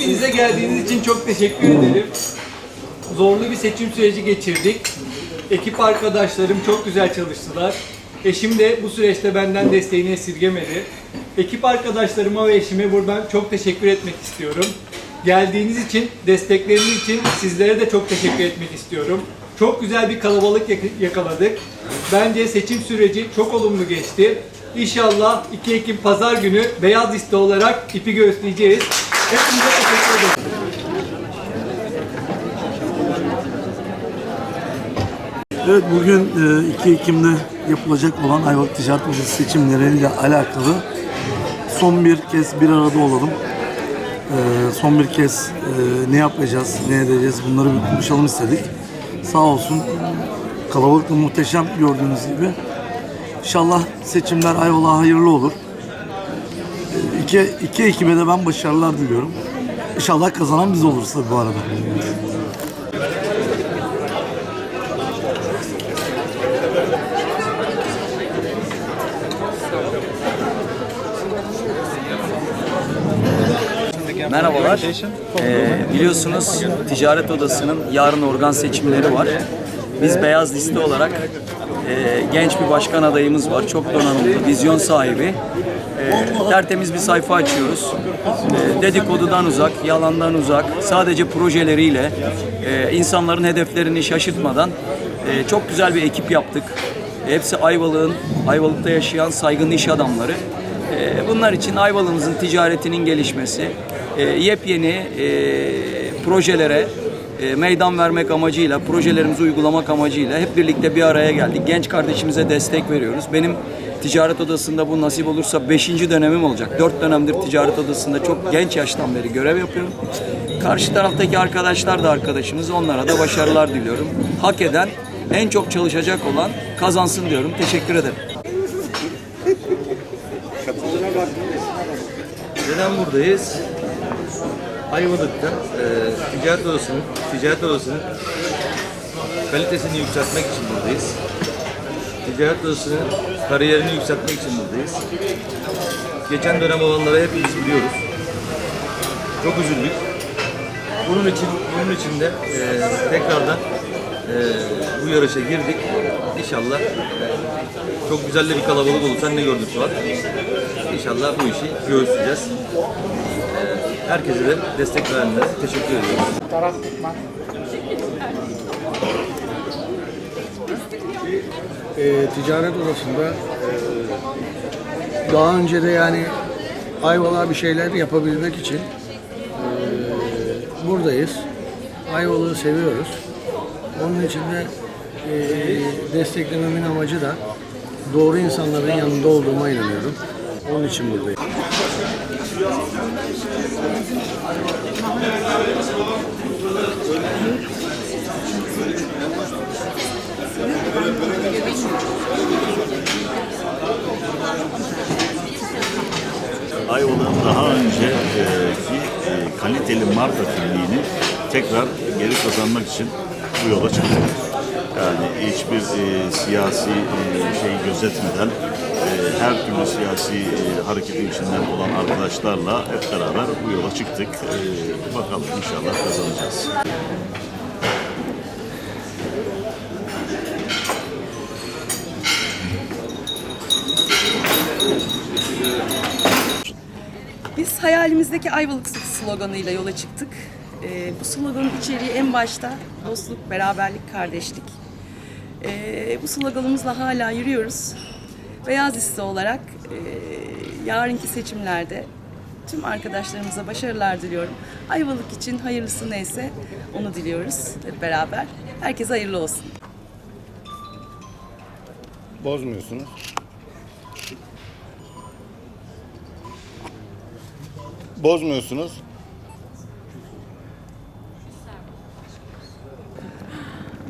Bize geldiğiniz için çok teşekkür ederim. Zorlu bir seçim süreci geçirdik. Ekip arkadaşlarım çok güzel çalıştılar. Eşim de bu süreçte benden desteğini esirgemedi. Ekip arkadaşlarıma ve eşime buradan çok teşekkür etmek istiyorum. Geldiğiniz için, destekleriniz için sizlere de çok teşekkür etmek istiyorum. Çok güzel bir kalabalık yak- yakaladık. Bence seçim süreci çok olumlu geçti. İnşallah 2 Ekim Pazar günü beyaz liste olarak ipi göstereceğiz. Hepinize teşekkür ederim. Evet bugün e, 2 Ekim'de yapılacak olan Ayvalık Ticaret Odası seçimleriyle alakalı son bir kez bir arada olalım. E, Son bir kez e, ne yapacağız, ne edeceğiz bunları bir konuşalım istedik. Sağ olsun kalabalık da muhteşem gördüğünüz gibi. İnşallah seçimler Ayvalık'a hayırlı olur. 2, 2 Ekim'e de ben başarılar diliyorum. İnşallah kazanan biz oluruz bu arada. Merhabalar. Ee, biliyorsunuz Ticaret Odası'nın yarın organ seçimleri var. Biz beyaz liste olarak e, genç bir başkan adayımız var. Çok donanımlı, vizyon sahibi. E, tertemiz bir sayfa açıyoruz. E, dedikodudan uzak, yalandan uzak, sadece projeleriyle e, insanların hedeflerini şaşırtmadan e, çok güzel bir ekip yaptık. Hepsi Ayvalık'ın, Ayvalık'ta yaşayan saygın iş adamları. E, Bunlar için Ayvalık'ımızın ticaretinin gelişmesi, e, yepyeni e, projelere e, meydan vermek amacıyla, projelerimizi uygulamak amacıyla hep birlikte bir araya geldik. Genç kardeşimize destek veriyoruz. Benim ticaret odasında bu nasip olursa 5. dönemim olacak. 4 dönemdir ticaret odasında çok genç yaştan beri görev yapıyorum. Karşı taraftaki arkadaşlar da arkadaşımız. Onlara da başarılar diliyorum. Hak eden, en çok çalışacak olan kazansın diyorum. Teşekkür ederim. Neden buradayız? Ayvalık'ta e, ticaret odasının, ticaret odasının kalitesini yükseltmek için buradayız. Ticaret odasının kariyerini yükseltmek için buradayız. Geçen dönem olanları hepimiz biliyoruz. Çok üzüldük. Bunun için, bunun için de e, tekrardan e, bu yarışa girdik. İnşallah e, çok güzel bir kalabalık olur. Sen ne gördün Suat? İnşallah bu işi göğüsleyeceğiz. Herkese de destek verenlere teşekkür ediyoruz. e, ticaret odasında e, daha önce de yani Ayvalık'a bir şeyler yapabilmek için e, buradayız. Ayvalık'ı seviyoruz. Onun için de e, desteklememin amacı da doğru insanların yanında olduğuma inanıyorum. Onun için buradayım. Ayvalık'ın daha önceki e, kaliteli marka kimliğini tekrar geri kazanmak için bu yola çıktık. Yani hiçbir e, siyasi e, şey gözetmeden e, her türlü siyasi e, hareketin içinden olan arkadaşlarla hep beraber bu yola çıktık. E, bakalım inşallah kazanacağız. Biz hayalimizdeki Ayvalık sloganıyla yola çıktık. Ee, bu sloganın içeriği en başta dostluk, beraberlik, kardeşlik. Ee, bu sloganımızla hala yürüyoruz. Beyaz liste olarak e, yarınki seçimlerde tüm arkadaşlarımıza başarılar diliyorum. Ayvalık için hayırlısı neyse onu diliyoruz hep beraber. Herkese hayırlı olsun. Bozmuyorsunuz. Bozmuyorsunuz.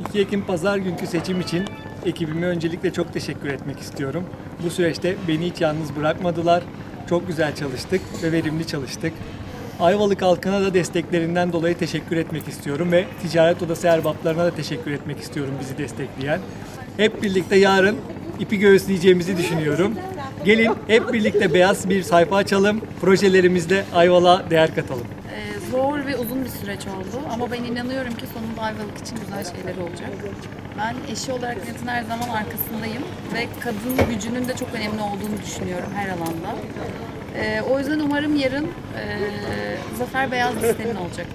İki Ekim Pazar günkü seçim için ekibime öncelikle çok teşekkür etmek istiyorum. Bu süreçte beni hiç yalnız bırakmadılar. Çok güzel çalıştık ve verimli çalıştık. Ayvalık halkına da desteklerinden dolayı teşekkür etmek istiyorum ve Ticaret Odası erbaplarına da teşekkür etmek istiyorum bizi destekleyen. Hep birlikte yarın ipi göğüsleyeceğimizi düşünüyorum. Gelin hep birlikte beyaz bir sayfa açalım. Projelerimizde Ayvalık'a değer katalım. Zor ve uzun bir süreç oldu ama ben inanıyorum ki sonunda Ayvalık için güzel şeyler olacak. Ben eşi olarak Nihat'ın her zaman arkasındayım ve kadın gücünün de çok önemli olduğunu düşünüyorum her alanda. Ee, o yüzden umarım yarın e, Zafer Beyaz listenin olacak.